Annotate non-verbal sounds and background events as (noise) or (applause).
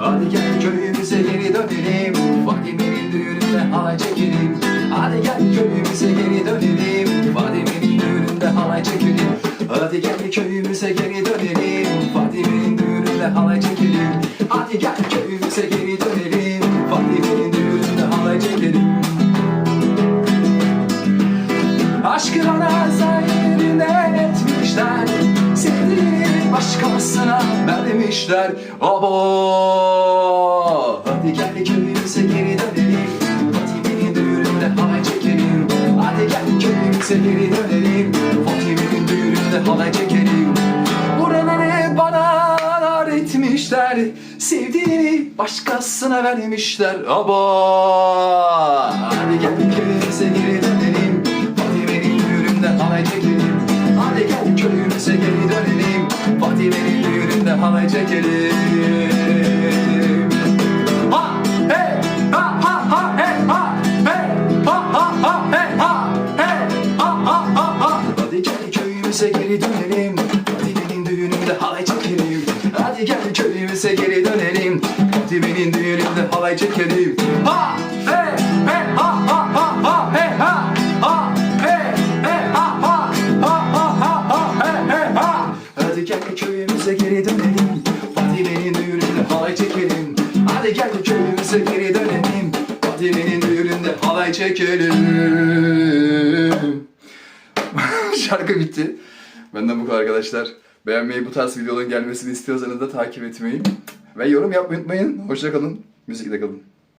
Hadi gel köyümüze geri dönelim. Fadime'nin düğününde halay çekelim Hadi gel köyümüze geri dönelim. Fadime'nin düğününde halay çekelim Hadi gel köyümüze geri dönelim. Fadime'nin düğününde halay çekelim Hadi gel köyümüze geri dönelim. Fadime'nin düğününde halay çekelim Aşkı bana zahirinden etmişler. Sevdiğini başkasına vermişler. Abo! Hadi gel köyümüze geri dönelim. Fatime'nin düğününde halay çekelim. Hadi gel köyümüze geri dönelim. Fatime'nin düğününde halay çekelim. Buraları bana nar etmişler. Sevdiğini başkasına vermişler. Abo! Hadi gel halay çekelim. Ha hey ha ha ha hey ha hey ha ha ha hey ha hey ha ha ha ha. Hadi gel köyümüze geri dönelim. Fatime'nin düğününde halay çekelim. Hadi gel köyümüze geri dönelim. Fatime'nin düğününde halay çekelim. Ha hey köyümüze geri dönelim Fatime'nin düğününde halay çekelim Hadi gel köyümüze geri dönelim Fatime'nin düğününde halay çekelim (laughs) Şarkı bitti. Benden bu kadar arkadaşlar. Beğenmeyi, bu tarz videoların gelmesini istiyorsanız da takip etmeyi ve yorum yapmayı unutmayın. Hoşçakalın. Müzikle kalın.